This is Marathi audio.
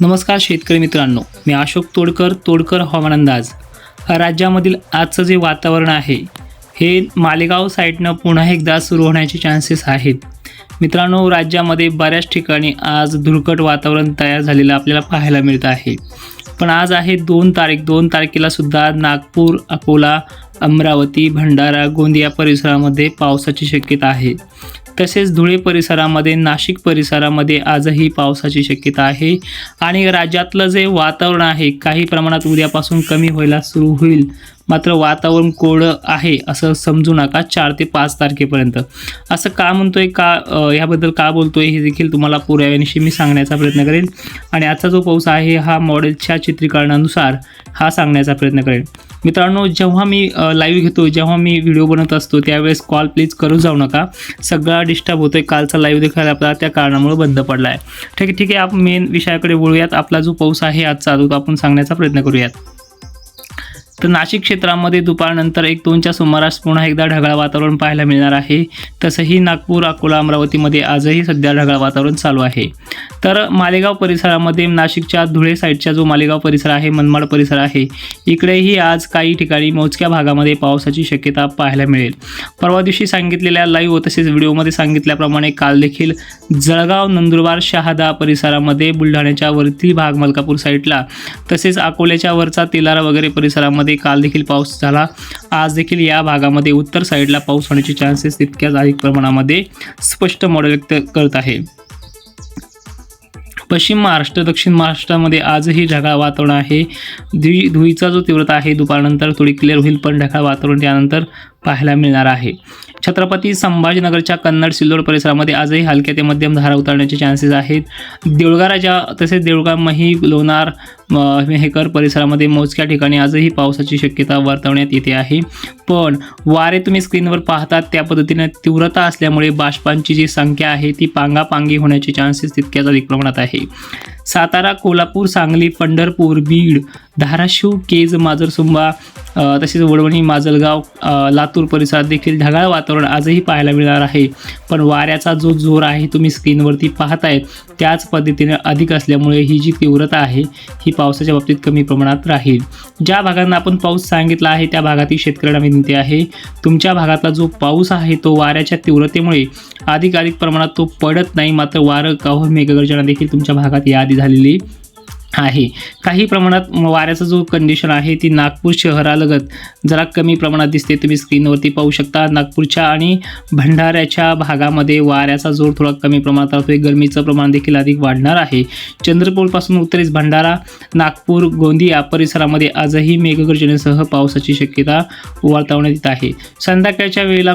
नमस्कार शेतकरी मित्रांनो मी अशोक तोडकर तोडकर हवामान अंदाज. राज्यामधील आजचं जे वातावरण आहे हे मालेगाव साईडनं पुन्हा एकदा सुरू होण्याचे चान्सेस आहेत. मित्रांनो राज्यामध्ये बऱ्याच ठिकाणी आज धुळकट वातावरण तयार झालेलं आपल्याला पाहायला मिळत आहे. पण आज आहे दोन तारीख दोन तारखेलासुद्धा नागपूर अकोला अमरावती भंडारा गोंदिया परिसरामध्ये पावसाची शक्यता आहे. तसेच धुळे परिसरामध्ये नाशिक परिसरामध्ये आजही पावसाची शक्यता आहे. आणि राज्यातलं जे वातावरण आहे काही प्रमाणात उद्यापासून कमी व्हायला सुरू होईल. मात्र वातावरण कोरडं आहे असं समजू नका चार ते पाच तारखेपर्यंत. असं का म्हणतोय का ह्याबद्दल का बोलतोय हे देखील तुम्हाला पुराव्यानिशी मी सांगण्याचा प्रयत्न करेन. आणि आजचा जो पाऊस आहे हा मॉडेलच्या चित्रीकरणानुसार हा सांगण्याचा प्रयत्न करेन. मित्रांनो जेव्हा मी लाईव्ह घेतो जेव्हा मी व्हिडिओ बनवत असतो त्यावेळेस कॉल प्लीज करू जाऊ नका. सगळा डिस्टर्ब होतोय कालचा लाईव्ह देखील आपला त्या कारणामुळे बंद पडला आहे ठीक आहे ठीक आहे आप मेन विषयाकडे वळूयात. आपला जो पाऊस आहे आजचा तो आपण सांगण्याचा प्रयत्न करूयात. तर नाशिक क्षेत्रामध्ये दुपारनंतर एक दोनच्या सुमारास पुन्हा एकदा ढगाळ वातावरण पाहायला मिळणार आहे. तसंही नागपूर अकोला अमरावतीमध्ये आजही सध्या ढगाळ वातावरण चालू आहे. तर मालेगाव परिसरामध्ये नाशिकच्या धुळे साईडचा जो मालेगाव परिसर आहे मनमाड परिसर आहे इकडेही आज काही ठिकाणी मोजक्या भागामध्ये पावसाची शक्यता पाहायला मिळेल. परवा दिवशी सांगितलेल्या लाईव्ह तसेच व्हिडिओमध्ये सांगितल्याप्रमाणे काल देखील जळगाव नंदुरबार शहादा परिसरामध्ये बुलढाण्याच्या वरती भाग मलकापूर साईडला तसेच अकोल्याच्या वरचा तेलारा वगैरे परिसरामध्ये काल देखील पाऊस झाला. आज देखील या भागामध्ये उत्तर साईडला पाऊस होण्याचे चान्सेस तितक्याच अधिक प्रमाणामध्ये स्पष्ट मॉडेल व्यक्त करत आहे. पश्चिम महाराष्ट्र दक्षिण महाराष्ट्रामध्ये आजही ढगाळ वातावरण आहे. धुई धुईचा जो तीव्रता आहे दुपारनंतर थोडी क्लिअर होईल पण ढगाळ वातावरण त्यानंतर पाहायला मिळणार आहे. छत्रपती संभाजीनगरच्या कन्नड सिल्लोड परिसरामध्ये आजही हलक्या ते मध्यम धारा उतरण्याचे चान्सेस आहेत. देऊळगा राजा तसेच देऊळगा मही लोणार मेहकर परिसरामध्ये मोजक्या ठिकाणी आजही पावसाची शक्यता वर्तवण्यात येते आहे. पण वारे तुम्ही स्क्रीनवर पाहतात त्या पद्धतीने तीव्रता असल्यामुळे बाष्पांची जी संख्या आहे ती पांगापांगी होण्याचे चान्सेस तितक्याच अधिक प्रमाणात आहे. सातारा कोल्हापूर सांगली पंढरपूर बीड धाराशिव केज माजरसुंबा तसेच वडवणी माजलगाव लातूर परिसरात देखील ढगाळ वातावरण आजही पाहायला मिळणार आहे. पण वाऱ्याचा जो जोर आहे तुम्ही स्क्रीनवरती पाहताय त्याच पद्धतीने अधिक असल्यामुळे ही जी तीव्रता आहे ही पावसाच्या बाबतीत कमी प्रमाणात राहील. ज्या भागांना आपण पाऊस सांगितला आहे त्या भागातील शेतकऱ्यांना विनंती आहे तुमच्या भागातला जो पाऊस आहे तो वाऱ्याच्या तीव्रतेमुळे अधिक अधिक प्रमाणात तो पडत नाही मात्र वारं काहून मेघगर्जना देखील तुमच्या भागात यादी झालेली आहे. काही प्रमाणात वाऱ्याचा जो कंडिशन आहे ती नागपूर शहरालगत जरा कमी प्रमाणात दिसते. तुम्ही स्क्रीनवरती पाहू शकता नागपूरच्या आणि भंडाऱ्याच्या भागामध्ये वाऱ्याचा जोर थोडा कमी प्रमाणात असतो गरमीचं प्रमाण देखील अधिक वाढणार आहे. चंद्रपूरपासून उत्तरेस भंडारा नागपूर गोंदिया परिसरामध्ये आजही मेघगर्जनेसह पावसाची शक्यता वर्तवण्यात येत आहे. संध्याकाळच्या वेळेला